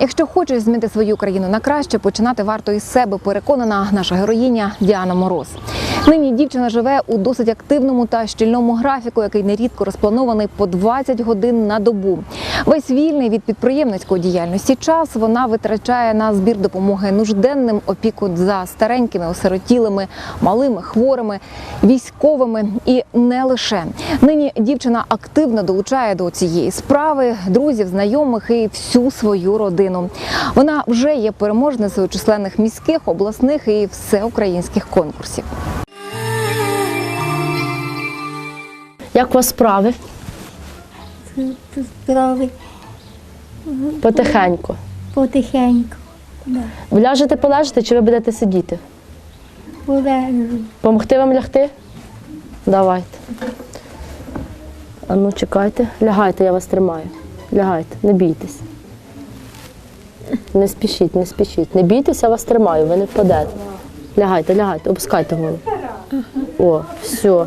Якщо хочеш змінити свою країну на краще, починати варто із себе. Переконана наша героїня Діана Мороз. Нині дівчина живе у досить активному та щільному графіку, який нерідко розпланований по 20 годин на добу. Весь вільний від підприємницької діяльності час вона витрачає на збір допомоги нужденним, опіку за старенькими, осиротілими, малими, хворими, військовими і не лише нині дівчина активно долучає до цієї справи друзів, знайомих і всю свою родину. Вона вже є переможницею численних міських, обласних і всеукраїнських конкурсів. Як у вас справи? Здоровий, Потихеньку. потихеньку. Да. Ви ляжете полежите чи ви будете сидіти? Полежу. Помогти вам лягти? Давайте. А ну чекайте. Лягайте, я вас тримаю. Лягайте, не бійтесь. Не спішіть, не спішіть. Не бійтесь, я вас тримаю, ви не впадете. Лягайте, лягайте, опускайте голову. О, все.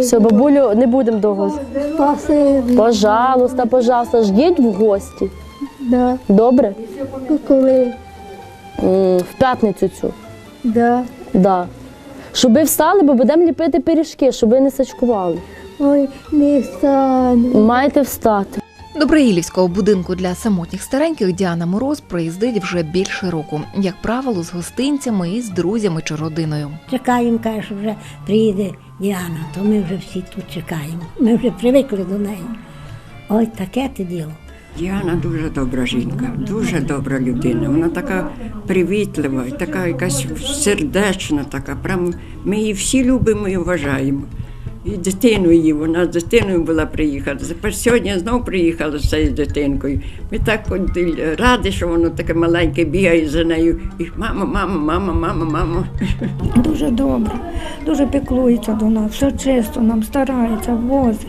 Все, бабулю, не будемо довго. Спасибі. Пожалуйста, пожалуйста, ждіть в гості. Да. Добре? Коли? М, В п'ятницю цю. Да. Да. Щоб ви встали, бо будемо ліпити пиріжки, щоб ви не сачкували. Ой, не стану. Маєте встати. До Браїлівського будинку для самотніх стареньких Діана Мороз приїздить вже більше року, як правило, з гостинцями і з друзями чи родиною. Чекаємо, каже, що вже приїде Діана, то ми вже всі тут чекаємо. Ми вже привикли до неї. Ой, таке те діло. Діана дуже добра жінка, дуже добра людина. Вона така привітлива, така якась сердечна, така. Прям ми її всі любимо і вважаємо. І дитину її, вона з дитиною була приїхала. Тепер сьогодні знову приїхала з цією дитинкою. Ми так раді, що воно таке маленьке бігає за нею. І мама, мама, мама, мама, мама. Дуже добре, дуже піклується до нас, все чисто нам старається, возить.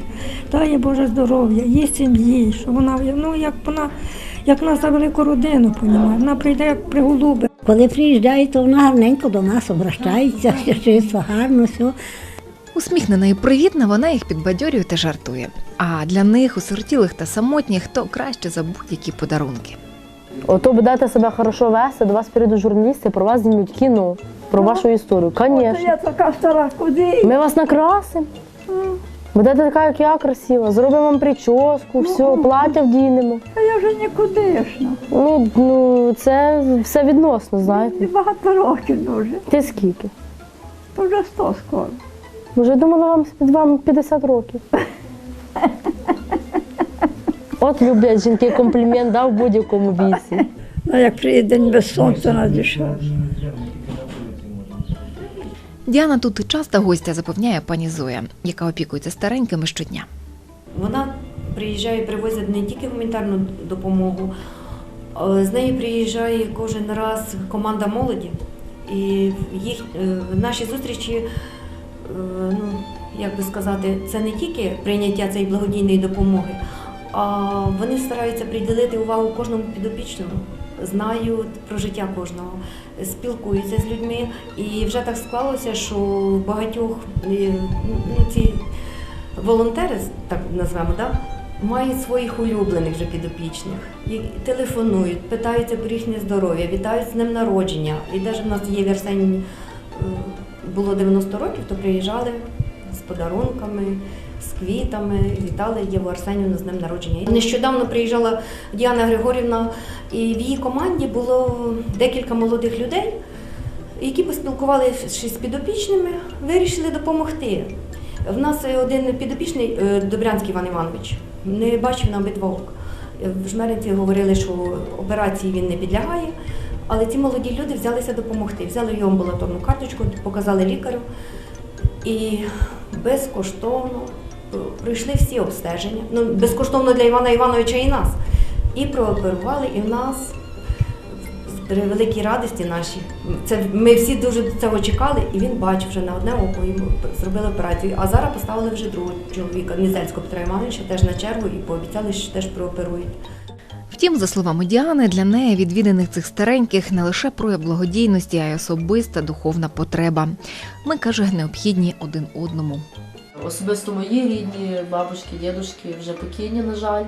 Дає Боже здоров'я, їй сім'ї, що вона ну як вона, як нас за велику родину, понімає. Вона прийде як приголуби. Коли приїжджає, то вона гарненько до нас обращається, все чисто, гарно, все. Усміхнена і привітна, вона їх підбадьорює та жартує. А для них, усортілих та самотніх, то краще за будь-які подарунки. Ото будете себе хорошо вести, до вас прийдуть журналісти, про вас знімуть кіно, про вашу історію. Звісно. Я така стара, куди? Ми вас накрасимо. Будете така, як я, красива. Зробимо вам прическу, все, плаття вдінемо. А я вже нікудишна. Ну, ну, це все відносно, знаєте. І багато років дуже. Ти скільки? То вже сто скоро. Може, думала, вам, вам 50 років. От люблять жінки комплімент дав будь-якому віці. А як приїде день без сонця надійшов. Діана тут часто гостя запевняє пані Зоя, яка опікується старенькими щодня. Вона приїжджає, привозить не тільки гуманітарну допомогу, з нею приїжджає кожен раз команда молоді. І їх, е, наші зустрічі, ну, як би сказати, це не тільки прийняття цієї благодійної допомоги, а вони стараються приділити увагу кожному підопічному, знають про життя кожного, спілкуються з людьми. І вже так склалося, що багатьох е, ну, ці волонтери, так назвемо, да, мають своїх улюблених вже підопічних. І телефонують, питаються про їхнє здоров'я, вітають з днем народження. І навіть в нас є в Арсені, е, було 90 років, то приїжджали з подарунками, з квітами, вітали Єву Арсенівну з днем народження. Нещодавно приїжджала Діана Григорівна, і в її команді було декілька молодих людей, які поспілкувалися з підопічними, вирішили допомогти. В нас один підопічний е, Добрянський Іван Іванович не бачив на обидва В Жмеринці говорили, що операції він не підлягає, але ці молоді люди взялися допомогти. Взяли його амбулаторну карточку, показали лікарю і безкоштовно е, пройшли всі обстеження. Ну, безкоштовно для Івана Івановича і нас. І прооперували, і в нас при великій радості нашій. Це ми всі дуже цього чекали, і він бачив вже на одне око йому зробили операцію. А зараз поставили вже другого чоловіка, Мізельського Петра Івановича, теж на чергу і пообіцяли, що теж прооперують. Втім, за словами Діани, для неї відвіданих цих стареньких не лише прояв благодійності, а й особиста духовна потреба. Ми каже, необхідні один одному. Особисто мої рідні бабушки, дідушки вже покійні, на жаль.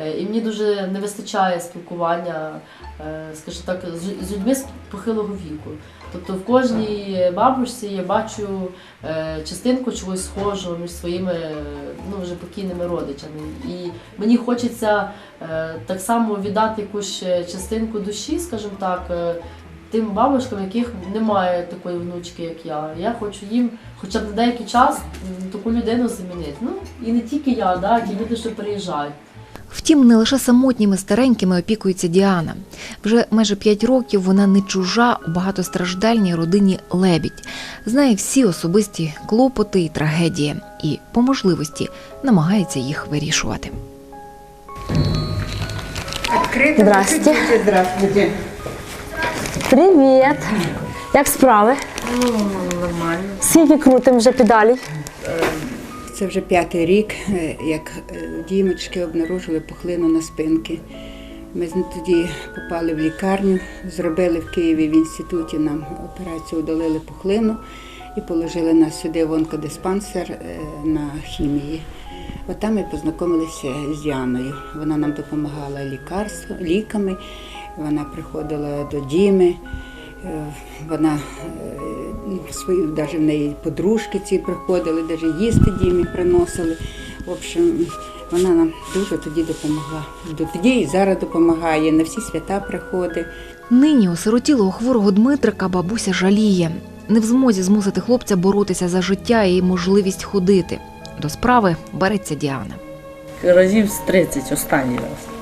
Е, І мені дуже не вистачає спілкування, е, скажімо так, з- людьми з похилого віку. Тобто в кожній бабусі я бачу е, частинку чогось схожого між своїми ну, вже покійними родичами. І мені хочеться так само віддати якусь частинку душі, скажімо так, тим бабушкам, яких немає такої внучки, як я. Я хочу їм хоча б на деякий час таку людину замінити. Ну і не тільки я, да, а ті люди, що приїжджають. Втім, не лише самотніми старенькими опікується Діана. Вже майже п'ять років вона не чужа у багатостраждальній родині Лебідь, знає всі особисті клопоти і трагедії, і по можливості намагається їх вирішувати. Здрасте. Привіт! Як справи? Ну, Нормально. Скільки крутим вже педалі? Це вже п'ятий рік, е, як е, дімочки обнаружили пухлину на спинки. Ми тоді попали в лікарню, зробили в Києві в інституті нам операцію, удалили пухлину і положили нас сюди в онкодиспансер е, на хімії. От там ми познайомилися з Діаною. Вона нам допомагала лікарство, ліками, вона приходила до Діми. Е, Вона е, свої, навіть в неї подружки ці приходили, навіть їсти дімі приносили. В общем, вона нам дуже тоді допомогла. Тоді і зараз допомагає, на всі свята приходить. Нині осиротілого хворого Дмитрика бабуся жаліє. Не в змозі змусити хлопця боротися за життя і можливість ходити. До справи береться Діана. разів з 30 останній раз.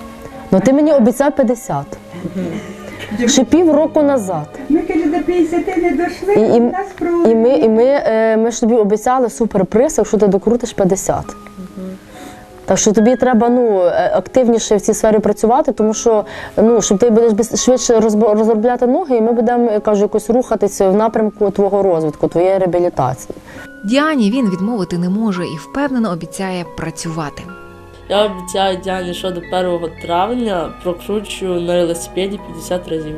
Ну ти мені обіцяв 50. Ще пів року назад. Ми каже, до 50 не дійшли, І, і, нас і ми, і ми, е, ми ж тобі обіцяли суперприз, якщо ти докрутиш 50. Так що тобі треба ну, е, активніше в цій сфері працювати, тому що ну, щоб ти будеш швидше розробляти ноги, і ми будемо я кажу, якось рухатися в напрямку твого розвитку, твоєї реабілітації. Діані він відмовити не може і впевнено обіцяє працювати. Я обіцяю Діані, що до 1 травня прокручу на велосипеді 50 разів.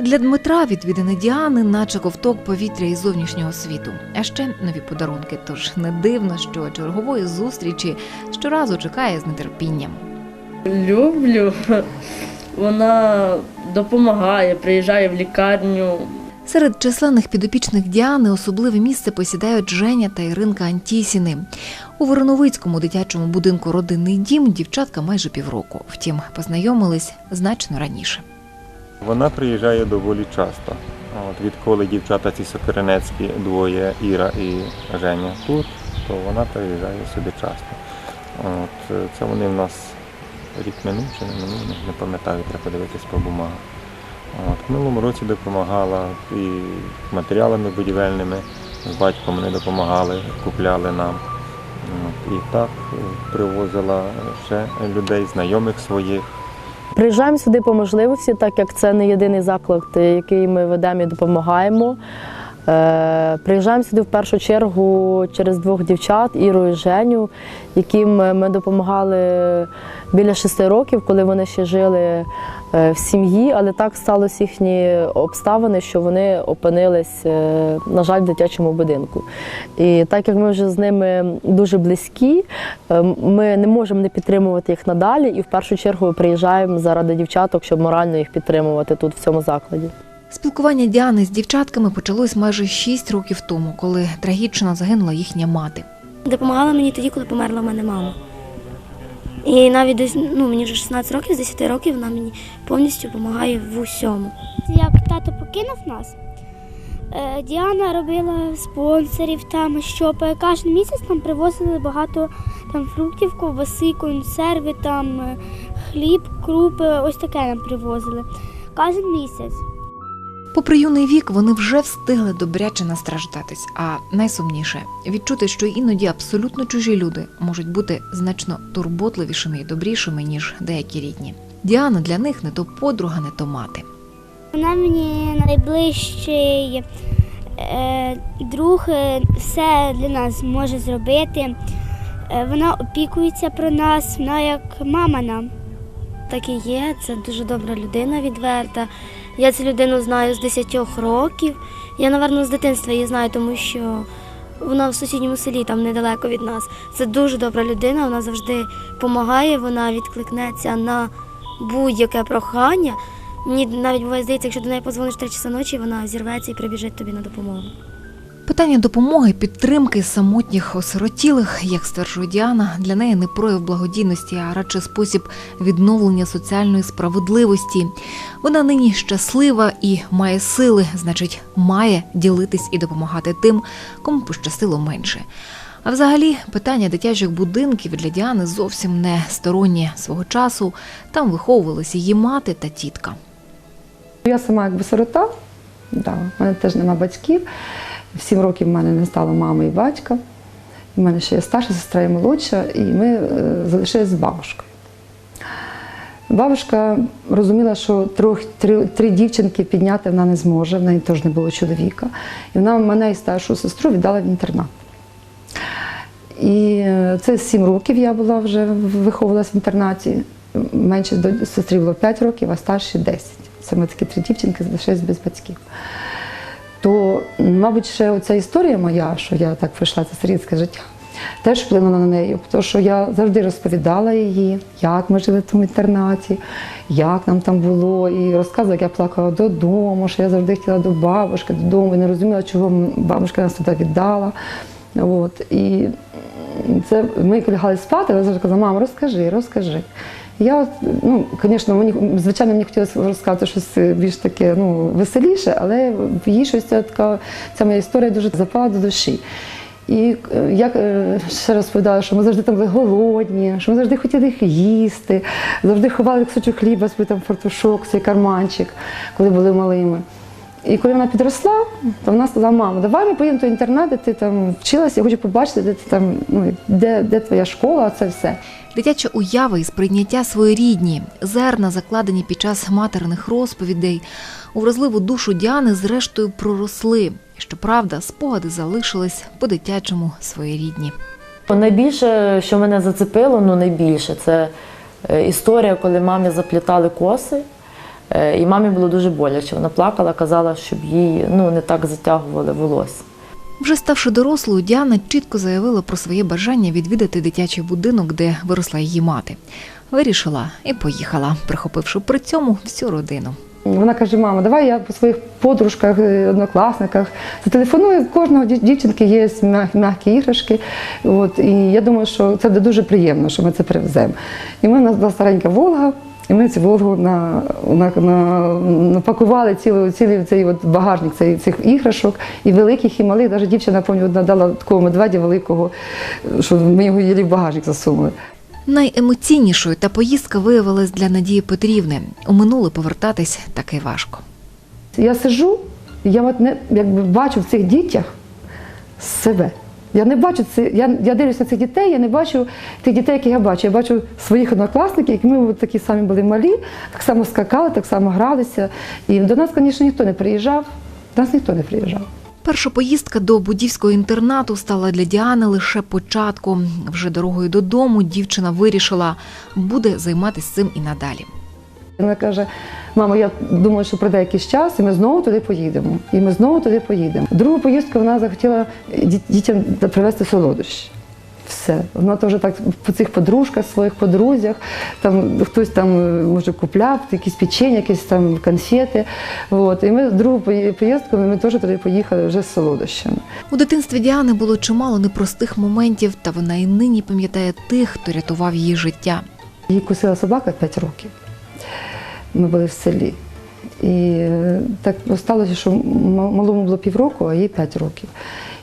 Для Дмитра відвідини Діани, наче ковток повітря із зовнішнього світу, а ще нові подарунки. Тож не дивно, що чергової зустрічі щоразу чекає з нетерпінням. Люблю. Вона допомагає, приїжджає в лікарню. Серед численних підопічних Діани особливе місце посідають Женя та Іринка Антісіни. У Вороновицькому дитячому будинку Родинний дім дівчатка майже півроку. Втім, познайомились значно раніше. Вона приїжджає доволі часто. От відколи дівчата ці сокиринецькі двоє Іра і Женя тут, то вона приїжджає сюди часто. От, це вони в нас рік минув чи не минув, не пам'ятаю, треба подивитись по бумагах. От, в минулому році допомагала і матеріалами будівельними, з батьком вони допомагали, купляли нам. От, і так е, привозила ще людей, знайомих своїх. Приїжджаємо сюди по можливості, так як це не єдиний заклад, е, який ми ведемо і допомагаємо. Е, Приїжджаємо сюди в першу чергу через двох дівчат Іру і Женю, яким ми допомагали біля шести років, коли вони ще жили е, в сім'ї, але так сталося їхні обставини, що вони опинились, е, на жаль, в дитячому будинку. І так як ми вже з ними дуже близькі, ми не можемо не підтримувати їх надалі, і в першу чергу приїжджаємо заради дівчаток, щоб морально їх підтримувати тут в цьому закладі. Спілкування Діани з дівчатками почалось майже 6 років тому, коли трагічно загинула їхня мати. Допомагала мені тоді, коли померла в мене мама. І навіть десь, ну, мені вже 16 років, з 10 років вона мені повністю допомагає в усьому. Як тато покинув нас, е, Діана робила спонсорів там, щоб е, кожен місяць нам привозили багато там фруктів, ковбаси, консерви, там е, хліб, крупи, ось таке нам привозили. Кожен місяць. Попри юний вік, вони вже встигли добряче настраждатись. А найсумніше відчути, що іноді абсолютно чужі люди можуть бути значно турботливішими і добрішими, ніж деякі рідні. Діана для них не то подруга, не то мати. Вона мені найближчий е, друг, е, все для нас може зробити. Е, вона опікується про нас, вона як мама нам. Так і є, це дуже добра людина відверта. Я цю людину знаю з 10 років. Я, напевно, з дитинства її знаю, тому що Вона в сусідньому селі, там недалеко від нас. Це дуже добра людина, вона завжди допомагає, вона відкликнеться на будь-яке прохання. Мені навіть буває здається, якщо до неї позвониш три часа ночі, вона зірветься і прибіжить тобі на допомогу. Питання допомоги, підтримки самотніх осиротілих, як стверджує Діана, для неї не прояв благодійності, а радше спосіб відновлення соціальної справедливості. Вона нині щаслива і має сили, значить, має ділитись і допомагати тим, кому пощастило менше. А взагалі, питання дитячих будинків для Діани зовсім не стороннє свого часу. Там виховувалися її мати та тітка. Я сама якби сирота, да, в мене теж нема батьків. В сім років в мене не стало мами і батька. У мене ще є старша сестра і молодша, і ми е, залишилися з бабушкою. Бабушка розуміла, що трьох, три, три дівчинки підняти вона не зможе, в неї теж не було чоловіка. І вона мене і старшу сестру віддала в інтернат. І е, це сім років я була вже виховувалася в інтернаті. Менше до сестрі було 5 років, а старші 10. Ми такі три дівчинки залишились без батьків. То, мабуть, ще оця історія моя, що я так пройшла це сирітське життя, теж вплинула на неї, тому що я завжди розповідала її, як ми жили в тому інтернаті, як нам там було, і розказувала, як я плакала додому, що я завжди хотіла до бабушки, додому, і не розуміла, чого бабушка нас туди віддала. От. І це ми коли спати, я завжди казала, мама, розкажи, розкажи. Я, ну, звісно, мені, звичайно, мені хотілося розказати щось більш таке ну, веселіше, але їй щось ця така, ця моя історія дуже запала до душі. І е, я ще ще розповідала, що ми завжди там були голодні, що ми завжди хотіли їх їсти, завжди ховали кусочок хліба, свій там фартушок, свій карманчик, коли були малими. І коли вона підросла, то вона сказала, мамо, давай ми поїдемо до інтернат, де ти там вчилася, я хочу побачити, де ти там, ну, де, де твоя школа, це все. Дитяча уява і сприйняття своєрідні, зерна, закладені під час материних розповідей, у вразливу душу Діани зрештою проросли. Щоправда, спогади залишились по-дитячому своєрідні. Найбільше, що мене зацепило, ну найбільше, це е, історія, коли мамі заплітали коси. Е, І мамі було дуже боляче. Вона плакала, казала, щоб їй ну, не так затягували волосся. Вже ставши дорослою, Діана чітко заявила про своє бажання відвідати дитячий будинок, де виросла її мати. Вирішила і поїхала, прихопивши при цьому всю родину. Вона каже, мама, давай я по своїх подружках, е, однокласниках зателефоную. В кожного дівчинки є м'які іграшки. От, і я думаю, що це буде дуже приємно, що ми це привеземо. І ми у нас була старенька Волга. І ми цю Волгу на, на, на, напакували цілий, цілий цей от багажник цей, цих іграшок, і великих, і малих. Навіть дівчина пам'ятаю, одна дала такого медведя великого, що ми його їлі в багажник засунули. Найемоційнішою та поїздка виявилась для Надії Петрівни. У минуле повертатись таки важко. Я сижу, я от не, якби бачу в цих дітях себе. Я не бачу це, я, я дивлюся цих дітей, я не бачу тих дітей, яких я бачу. Я бачу своїх однокласників, які ми такі самі були малі, так само скакали, так само гралися. І до нас, звісно, ніхто не приїжджав. До нас ніхто не приїжджав. Перша поїздка до будівського інтернату стала для Діани лише початком. Вже дорогою додому дівчина вирішила, буде займатися цим і надалі. Вона каже: мамо, я думаю, що пройде якийсь час, і ми знову туди поїдемо. І ми знову туди поїдемо. Другу поїздку вона захотіла дітям привезти солодощі. Все. Вона теж так по цих подружках, своїх подрузях, там хтось там е, може купляв якісь печення, якісь там конфети. От. І ми другу поїздку ми теж туди поїхали вже з солодощами. У дитинстві Діани було чимало непростих моментів, та вона і нині пам'ятає тих, хто рятував її життя. Її кусила собака 5 років. Ми були в селі. І е, так сталося, що малому було півроку, а їй п'ять років.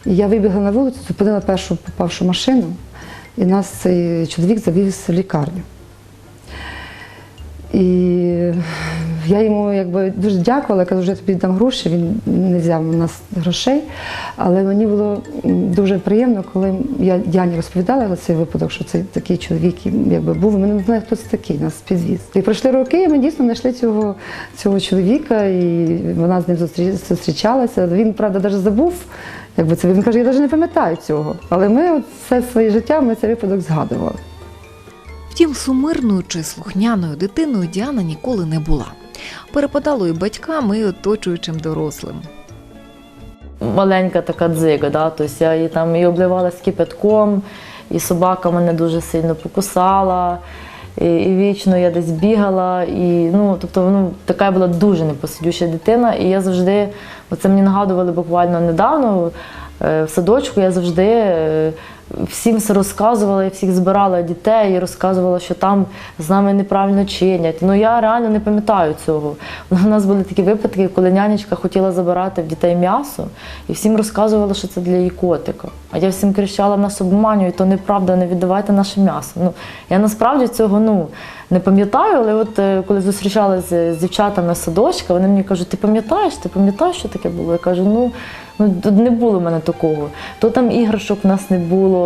І я вибігла на вулицю, зупинила першу попавшу машину, і нас цей чоловік завіз в лікарню. І я йому якби дуже дякувала, кажу, я тобі дам гроші. Він не взяв у нас грошей. Але мені було дуже приємно, коли я Діані розповідала за цей випадок, що це такий чоловік якби був. Ми не знали, хто це такий, нас підвіз. І пройшли роки, і ми дійсно знайшли цього, цього чоловіка, і вона з ним зустрі- зустрічалася. Він, правда, навіть забув. Якби це він каже, я навіть не пам'ятаю цього. Але ми все своє життя ми цей випадок згадували. Втім, сумирною чи слухняною дитиною Діана ніколи не була. Перепадало і батькам, і оточуючим дорослим. маленька така дзига. Да? Тобто я її там і обливала кипятком, і собака мене дуже сильно покусала. І, і вічно я десь бігала, і ну тобто ну така була дуже непосидюча дитина. І я завжди, оце мені нагадували буквально недавно е, в садочку. Я завжди е, всім все розказувала, я всіх збирала дітей і розказувала, що там з нами неправильно чинять. Ну я реально не пам'ятаю цього. У нас були такі випадки, коли нянечка хотіла забирати в дітей м'ясо, і всім розказувала, що це для її котика. А я всім кричала, нас обманюють, то неправда, не віддавайте наше м'ясо. Ну я насправді цього ну не пам'ятаю, але от е, коли зустрічалася з дівчатами садочка, вони мені кажуть, ти пам'ятаєш, ти пам'ятаєш, що таке було? Я кажу, ну. Ну, не було в мене такого. То там іграшок в нас не було.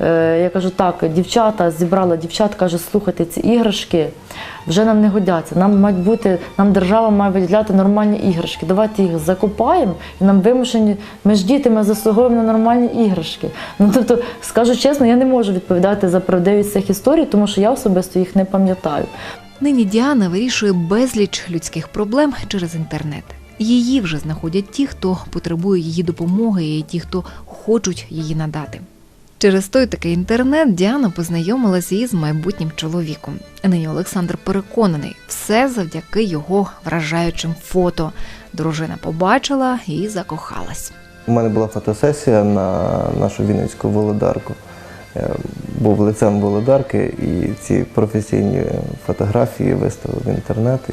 Е, я кажу, так, дівчата зібрала дівчат, каже, слухайте, ці іграшки вже нам не годяться. Нам мають бути, нам держава має виділяти нормальні іграшки. Давайте їх закопаємо і нам вимушені. Ми ж діти, ми заслуговуємо на нормальні іграшки. Ну тобто, скажу чесно, я не можу відповідати за правдивість цих історій, тому що я особисто їх не пам'ятаю. Нині Діана вирішує безліч людських проблем через інтернет. Її вже знаходять ті, хто потребує її допомоги, і ті, хто хочуть її надати. Через той такий інтернет Діана познайомилася із майбутнім чоловіком. Нині Олександр переконаний, все завдяки його вражаючим фото. Дружина побачила і закохалась. У мене була фотосесія на нашу Вінницьку володарку. Я був лицем володарки і ці професійні фотографії виставив в інтернет і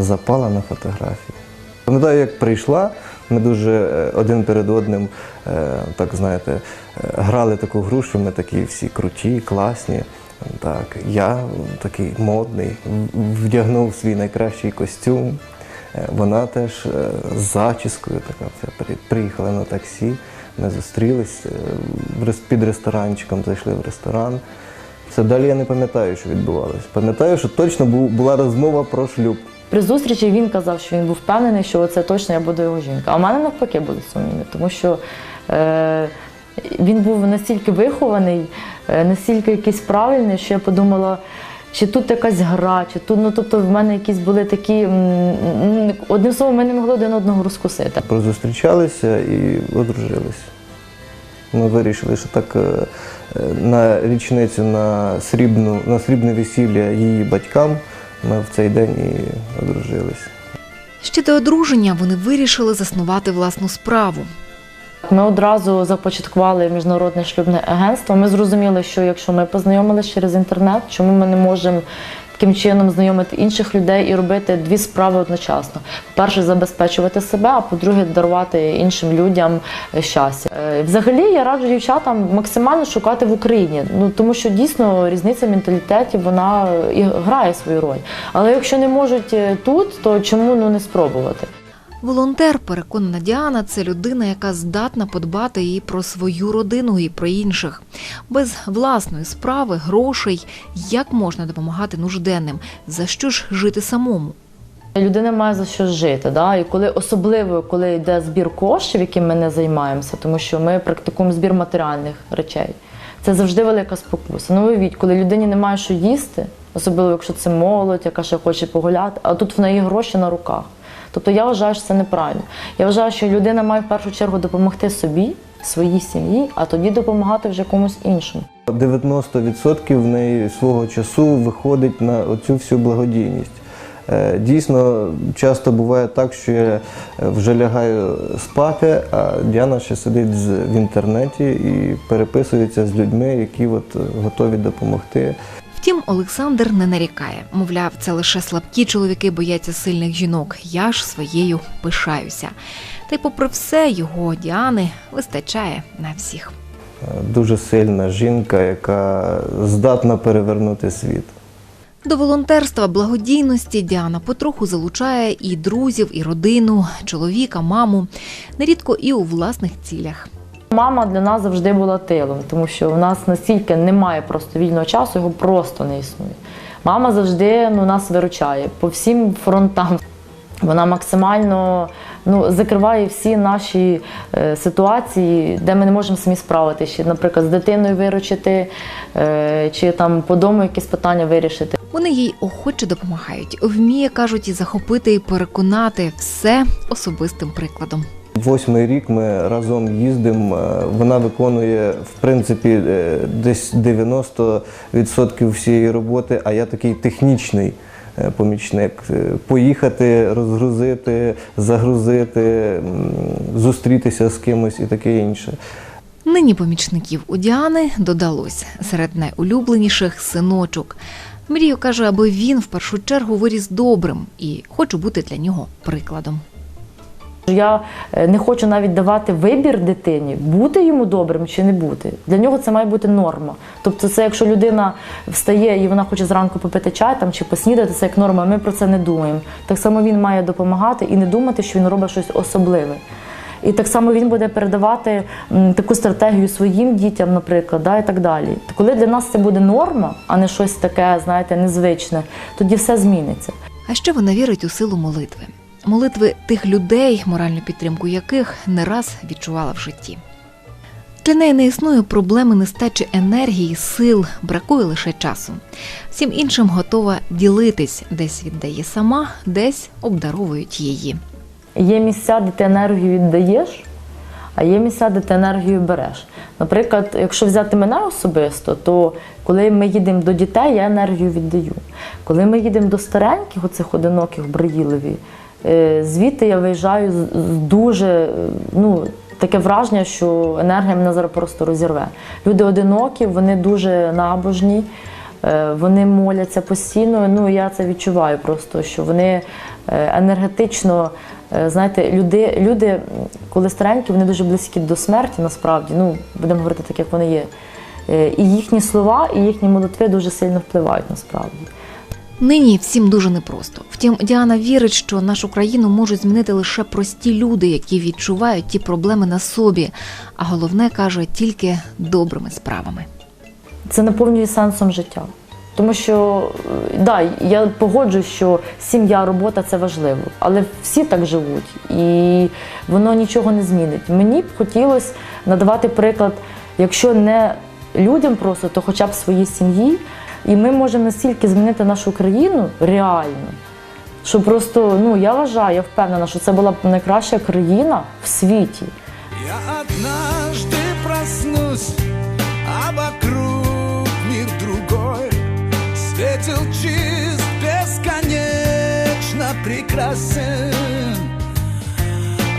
запала на фотографії. Пам'ятаю, як прийшла, ми дуже е, один перед одним, е, так знаєте, грали таку гру, що ми такі всі круті, класні. Так, я такий модний, вдягнув свій найкращий костюм. Е, Вона теж з зачіскою така приїхала на таксі. Ми зустрілись під ресторанчиком, зайшли в ресторан. Все далі я не пам'ятаю, що відбувалося. Пам'ятаю, що точно була розмова про шлюб. При зустрічі він казав, що він був впевнений, що це точно я буду його жінка. А в мене навпаки були сумніви, тому що е, він був настільки вихований, е, настільки якийсь правильний, що я подумала, чи тут якась гра, чи тут, ну тобто в мене якісь були такі. Одним словом, ми не могли один одного розкусити. Прозустрічалися і одружилися. Ми вирішили, що так е, е, на річницю на, срібну, на срібне весілля її батькам ми в цей день і одружилися. Ще до одруження вони вирішили заснувати власну справу. Ми одразу започаткували міжнародне шлюбне агентство. Ми зрозуміли, що якщо ми познайомилися через інтернет, чому ми не можемо таким чином знайомити інших людей і робити дві справи одночасно: по-перше, забезпечувати себе, а по-друге, дарувати іншим людям е, щастя. Е, Взагалі, я раджу дівчатам максимально шукати в Україні, ну тому що дійсно різниця менталітетів вона е, і грає свою роль. Але якщо не можуть тут, то чому ну не спробувати? Волонтер, переконана Діана, це людина, яка здатна подбати і про свою родину, і про інших. Без власної справи, грошей, як можна допомагати нужденним, за що ж жити самому? Людина має за що жити, да? і коли особливо коли йде збір коштів, яким ми не займаємося, тому що ми практикуємо збір матеріальних речей. Це завжди велика спокуса. Ну, уявіть, коли людині немає що їсти, особливо якщо це молодь, яка ще хоче погуляти, а тут в неї гроші на руках. Тобто я вважаю, що це неправильно. Я вважаю, що людина має в першу чергу допомогти собі, своїй сім'ї, а тоді допомагати вже комусь іншому. 90% в неї свого часу виходить на оцю всю благодійність. Е, Дійсно, часто буває так, що я е, вже лягаю спати, а Діана ще сидить в інтернеті і переписується з людьми, які от е, готові допомогти. Втім, Олександр не нарікає. Мовляв, це лише слабкі чоловіки бояться сильних жінок. Я ж своєю пишаюся. Та й попри все, його Діани вистачає на всіх. Дуже сильна жінка, яка здатна перевернути світ. До волонтерства благодійності Діана потроху залучає і друзів, і родину, чоловіка, маму, нерідко і у власних цілях. Мама для нас завжди була тилом, тому що в нас настільки немає просто вільного часу, його просто не існує. Мама завжди ну, нас виручає по всім фронтам. Вона максимально ну, закриває всі наші е, ситуації, де ми не можемо самі справитися. Наприклад, з дитиною виручити, е, чи там по дому якісь питання вирішити. Вони їй охоче допомагають, вміє, кажуть, і захопити, і переконати все особистим прикладом. Восьмий рік ми разом їздимо. е, Вона виконує в принципі е, десь 90% всієї роботи, а я такий технічний е, помічник. Поїхати, розгрузити, загрузити, зустрітися з кимось і таке інше. Нині помічників у Діани додалось серед найулюбленіших синочок. Мрію каже, аби він в першу чергу виріс добрим і хочу бути для нього прикладом. Я е, не хочу навіть давати вибір дитині, бути йому добрим чи не бути. Для нього це має бути норма. Тобто, це якщо людина встає і вона хоче зранку попити чай там чи поснідати, це як норма. Ми про це не думаємо. Так само він має допомагати і не думати, що він робить щось особливе. І так само він буде передавати таку стратегію своїм дітям, наприклад, да, і так далі. Коли для нас це буде норма, а не щось таке, знаєте, незвичне, тоді все зміниться. А ще вона вірить у силу молитви. Молитви тих людей, моральну підтримку яких не раз відчувала в житті. Для неї не існує проблеми нестачі енергії, сил, бракує лише часу. Всім іншим готова ділитись, десь віддає сама, десь обдаровують її. Є місця, де ти енергію віддаєш, а є місця, де ти енергію береш. Наприклад, якщо взяти мене особисто, то коли ми їдемо до дітей, я енергію віддаю. Коли ми їдемо до стареньких, оцих одиноких е, звідти я виїжджаю з- дуже, е, ну, таке враження, що енергія мене зараз просто розірве. Люди одинокі, вони дуже набожні. Е, Вони моляться постійно. Ну я це відчуваю просто, що вони е, енергетично, е, знаєте, люди, люди, коли старенькі, вони дуже близькі до смерті, насправді. Ну будемо говорити так, як вони є. Е, І їхні слова, і їхні молитви дуже сильно впливають насправді. Нині всім дуже непросто. Втім, Діана вірить, що нашу країну можуть змінити лише прості люди, які відчувають ті проблеми на собі. А головне каже тільки добрими справами. це наповнює сенсом життя. Тому що е, да, я погоджуюсь, що сім'я, робота це важливо, але всі так живуть, і воно нічого не змінить. Мені б хотілося надавати приклад, якщо не людям просто, то хоча б своїй сім'ї. І ми можемо настільки змінити нашу країну реально, що просто ну я вважаю, я впевнена, що це була б найкраща країна в світі. Я однажды проснусь, а вокруг мир другой. Светил чист, бесконечно прекрасен.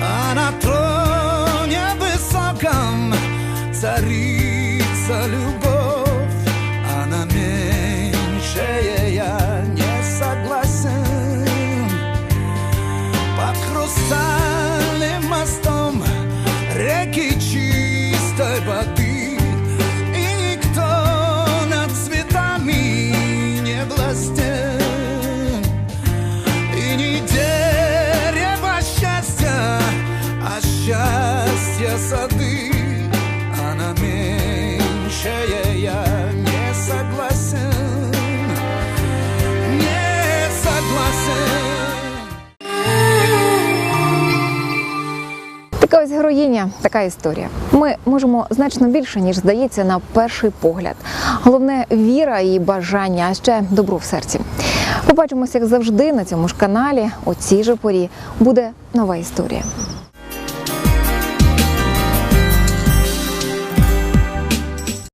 А на троне высоком царица любовь героїня, така історія. Ми можемо значно більше, ніж здається на перший погляд. Головне віра і бажання, а ще добро в серці. Побачимося, як завжди, на цьому ж каналі. У цій же порі буде нова історія.